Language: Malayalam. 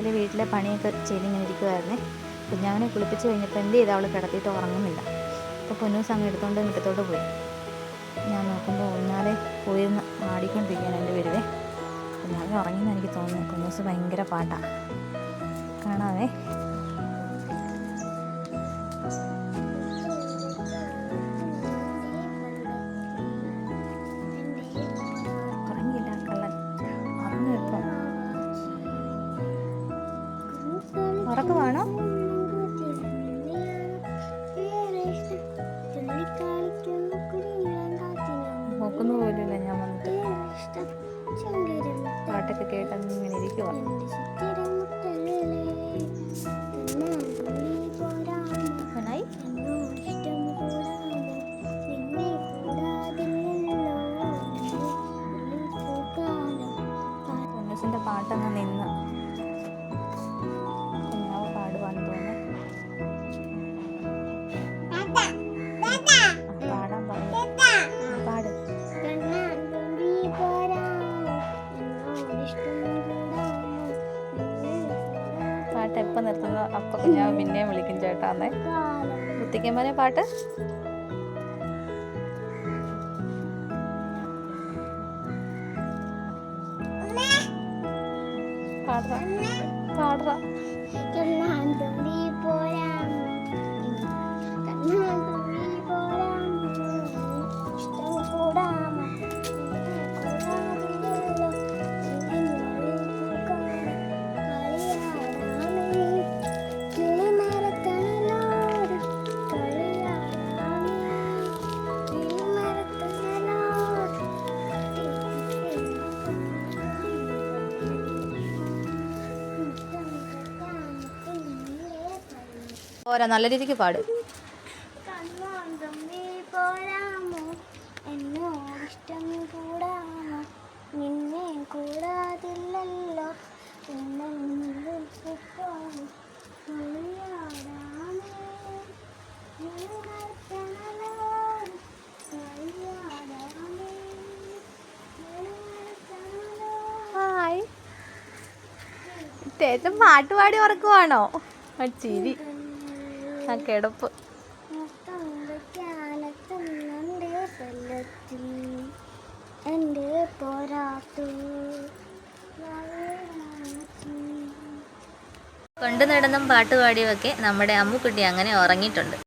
രാവിലെ വീട്ടിലെ പണിയൊക്കെ ചെയ്തിങ്ങനെ ഇരിക്കുമായിരുന്നേ കുഞ്ഞാവിനെ കുളിപ്പിച്ച് കഴിഞ്ഞപ്പോൾ എന്ത് ചെയ്താൽ അവൾ കിടത്തിയിട്ട് ഉറങ്ങുന്നില്ല. അപ്പോൾ പൊന്നൂസ് അങ്ങ് എടുത്തുകൊണ്ട് മുറ്റത്തോട്ട് പോയി. ഞാൻ നോക്കുമ്പോൾ ഊഞ്ഞാലെ പോയിരുന്ന് ആടിക്കൊണ്ടിരിക്കുകയാണ് എന്റെ വരുവേ കുഞ്ഞാവിനെ ഉറങ്ങിയെന്ന് എനിക്ക് തോന്നുന്നു. പൊന്നൂസ് ഭയങ്കര പാട്ടാണ് കാണാവേ. ഉറക്കമാണോ നോക്കുന്ന പോലുമില്ല ഞാൻ വന്നിട്ട്. പാട്ടൊക്കെ കേട്ട് ഇങ്ങനെ പൊന്നൂസിന്റെ പാട്ടങ്ങ് നിന്ന്. പാട്ട് നിർത്തുന്ന. അപ്പൊ ഞാൻ പിന്നെയും വിളിക്കും ചേട്ടാന്നേ കുത്തിക്കുമ്പോനെ പാട്ട്. പാടുക. പാടുക. പോരാ നല്ല രീതിക്ക് പാട്. ഇഷ്ടം കൂടാമോ നിന്നെ കൂടാതില്ലല്ലോ. പാട്ട് പാടി ഉറക്കുവാണോ? ചിരി. ആ കിടപ്പ്. കൊണ്ടു നടന്നും പാട്ടുപാടിയുമൊക്കെ നമ്മുടെ അമ്മുക്കുട്ടി അങ്ങനെ ഉറങ്ങിയിട്ടുണ്ട്.